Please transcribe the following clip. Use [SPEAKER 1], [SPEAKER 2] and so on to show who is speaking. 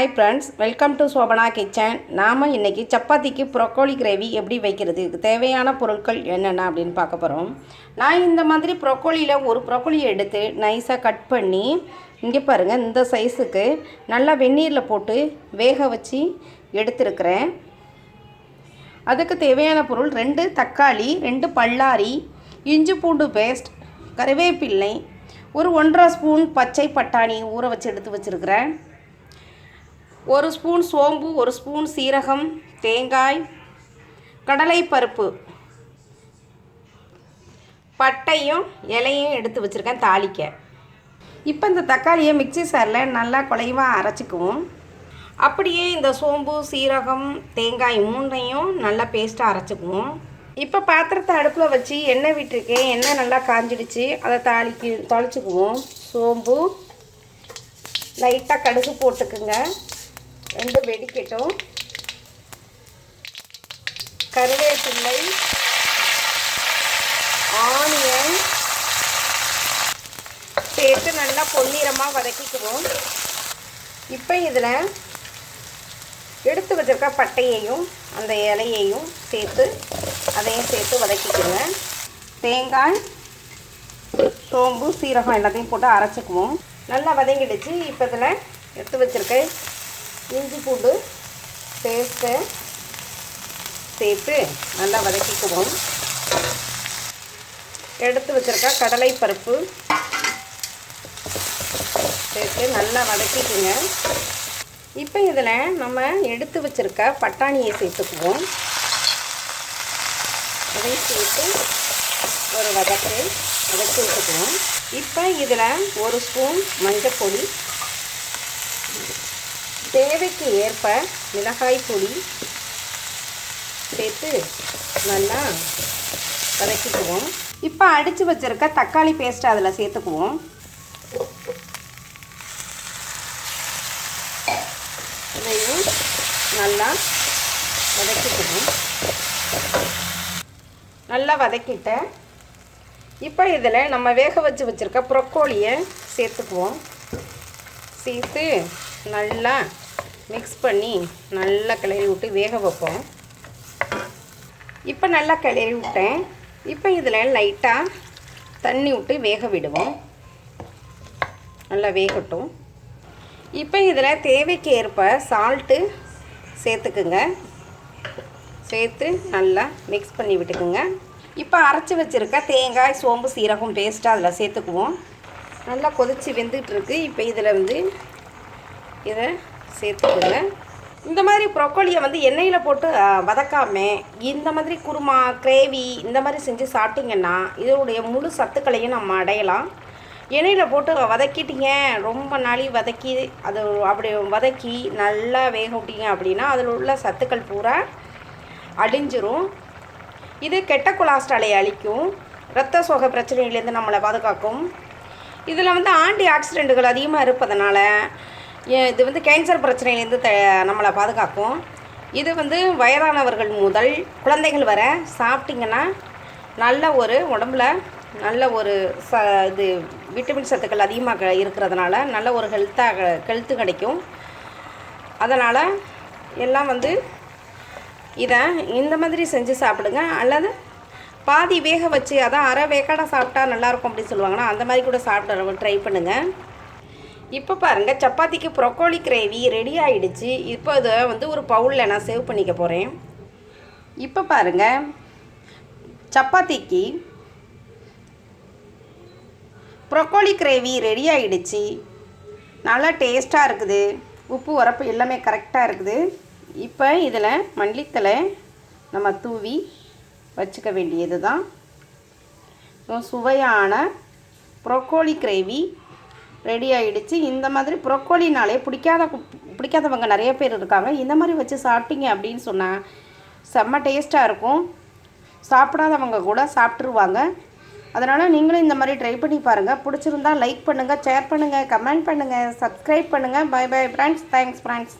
[SPEAKER 1] Hi friends welcome to Shobana kitchen நாம் இன்றைக்கி சப்பாத்திக்கு ப்ரொக்கோலி கிரேவி எப்படி வைக்கிறது? இதுக்கு தேவையான பொருட்கள் என்னென்ன அப்படின்னு பார்க்க போகிறோம் நான் இந்த மாதிரி ப்ரொக்கோலியில் ஒரு ப்ரொக்கோலியை எடுத்து நைஸாக கட் பண்ணி இங்கே பாருங்கள் இந்த சைஸுக்கு நல்லா வெந்நீரில் போட்டு வேக வச்சு எடுத்துருக்கிறேன். அதுக்கு தேவையான பொருள் ரெண்டு தக்காளி ரெண்டு பல்லாரி இஞ்சி பூண்டு பேஸ்ட் கருவேப்பில்லை ஒரு ஒன்றரை ஸ்பூன் பச்சை பட்டாணி ஊற வச்சு எடுத்து வச்சுருக்கிறேன். ஒரு ஸ்பூன் சோம்பு ஒரு ஸ்பூன் சீரகம் தேங்காய் கடலைப்பருப்பு பட்டையும் இலையும் எடுத்து வச்சுருக்கேன் தாளிக்க. இப்போ இந்த தக்காளியை மிக்சி சாரில் நல்லா குலைவாக அரைச்சிக்குவோம். அப்படியே இந்த சோம்பு சீரகம் தேங்காய் மூணையும் நல்லா பேஸ்ட்டாக அரைச்சிக்குவோம். இப்போ பாத்திரத்தை அடுப்பில் வச்சு எண்ணெய் விட்டுருக்கேன். எண்ணெய் நல்லா காஞ்சிடுச்சு. அதை தாளிக்கு தொலைச்சிக்குவோம் சோம்பு லைட்டாக கடுகு போட்டுக்குங்க. ரெண்டு வெடிக்கட்டும். கருவேப்பிள்ளை ஆனியன் சேர்த்து நல்லா பொன்னிறமாக வதக்கிக்குவோம். இப்போ இதில் எடுத்து வச்சிருக்க பட்டையையும் அந்த இலையையும் சேர்த்து அதையும் சேர்த்து வதக்கிக்குங்க. தேங்காய் சோம்பு சீரகம் எல்லாத்தையும் போட்டு அரைச்சிக்குவோம். நல்லா வதங்கிடுச்சு. இப்போ இதில் எடுத்து வச்சுருக்கேன் இஞ்சி பூண்டு பேஸ்ட்டை சேர்த்து நல்லா வதக்கிக்குவோம். எடுத்து வச்சுருக்க கடலை பருப்பு சேர்த்து நல்லா வதக்கிக்குங்க. இப்போ இதில் நம்ம எடுத்து வச்சுருக்க பட்டாணியை சேர்த்துக்குவோம். அதையும் சேர்த்து ஒரு வதக்கு வதக்கி வச்சுக்குவோம். இப்போ இதில் ஒரு ஸ்பூன் மஞ்சள் பொடி தேவைக்கு ஏற்ப மிளகாய் பொடி சேர்த்து நல்லா வதக்கிக்குவோம். இப்போ அடித்து வச்சுருக்க தக்காளி பேஸ்ட்டு அதில் சேர்த்துக்குவோம். இதையும் நல்லா வதக்கிக்குவோம். நல்லா வதக்கிட்டேன் இப்போ இதில் நம்ம வேக வச்சு வச்சுருக்க ப்ரொக்கோலியை சேர்த்துக்குவோம். சேர்த்து நல்லா மிக்ஸ் பண்ணி நல்லா கிளறி விட்டு வேக வைப்போம். இப்போ நல்லா கிளறி விட்டேன். இப்போ இதில் லைட்டாக தண்ணி விட்டு வேக விடுவோம். நல்லா வேகட்டும். இப்போ இதில் தேவைக்கு ஏற்ப சால்ட்டு சேர்த்துக்குங்க. சேர்த்து நல்லா மிக்ஸ் பண்ணி விட்டுக்குங்க. இப்போ அரைச்சி வச்சுருக்க தேங்காய் சோம்பு சீரகம் பேஸ்ட்டாக அதில் சேர்த்துக்குவோம். நல்லா கொதித்து வெந்துகிட்ருக்கு இப்போ இதில் வந்து இதை சேர்த்துக்கோங்க. இந்த மாதிரி ப்ரொக்கோலியை வந்து எண்ணெயில் போட்டு வதக்காமல் இந்த மாதிரி குருமா கிரேவி இந்த மாதிரி செஞ்சு சாப்பிட்டிங்கன்னா இதனுடைய முழு சத்துக்களையும் நம்ம அடையலாம். எண்ணெயில் போட்டு வதக்கிட்டீங்க ரொம்ப நாளி வதக்கி அது அப்படி வதக்கி நல்லா வேக விட்டீங்க அப்படின்னா அதில் உள்ள சத்துக்கள் பூரா அழிஞ்சிரும். இது கெட்ட கொலாஸ்ட்ராலை அழிக்கும். இரத்த சோகை பிரச்சனையிலேருந்து நம்மளை பாதுகாக்கும். இதில் வந்து ஆன்டி ஆக்சிடெண்ட்டுகள் அதிகமாக இருப்பதனால இது வந்து கேன்சர் பிரச்சனையிலேருந்து த நம்மளை பாதுகாக்கும். இது வந்து வயதானவர்கள் முதல் குழந்தைகள் வர சாப்பிட்டிங்கன்னா நல்ல ஒரு உடம்புல நல்ல ஒரு ச இது விட்டமின் சத்துக்கள் அதிகமாக இருக்கிறதுனால நல்ல ஒரு ஹெல்த்தாக ஹெல்த்து கிடைக்கும். அதனால் எல்லாம் வந்து இதை இந்த மாதிரி செஞ்சு சாப்பிடுங்க. அல்லது பாதி வேக வச்சு அதான் அரை வேக்காடாக சாப்பிட்டா நல்லாயிருக்கும் அப்படின்னு சொல்லுவாங்கன்னா அந்த மாதிரி கூட சாப்பிட ட்ரை பண்ணுங்கள் இப்போ பாருங்கள் சப்பாத்திக்கு ப்ரொக்கோலி கிரேவி ரெடி ஆகிடுச்சு இப்போ இதை வந்து ஒரு பவுலில் நான் சேவ் பண்ணிக்க போகிறேன் இப்போ பாருங்கள் சப்பாத்திக்கு ப்ரொக்கோலி கிரேவி ரெடி ஆகிடுச்சு நல்லா டேஸ்ட்டாக இருக்குது. உப்பு உரப்பு எல்லாமே கரெக்டாக இருக்குது. இப்போ இதில் மல்லித்தலை நம்ம தூவி வச்சுக்க வேண்டியது தான் சுவையான ப்ரொக்கோலி கிரேவி ரெடி ஆகிடுச்சு இந்த மாதிரி ப்ரொக்கோலினாலே பிடிக்காத பிடிக்காதவங்க நிறைய பேர் இருக்காங்க. இந்த மாதிரி வச்சு சாப்பிட்டீங்க அப்படின்னு சொன்னால் செம்ம டேஸ்ட்டாக இருக்கும். சாப்பிடாதவங்க கூட சாப்பிட்ருவாங்க அதனால் நீங்களும் இந்த மாதிரி ட்ரை பண்ணி பாருங்கள் பிடிச்சிருந்தா லைக் பண்ணுங்கள் ஷேர் பண்ணுங்கள் கமெண்ட் பண்ணுங்கள் சப்ஸ்கிரைப் பண்ணுங்கள் bye bye friends thanks friends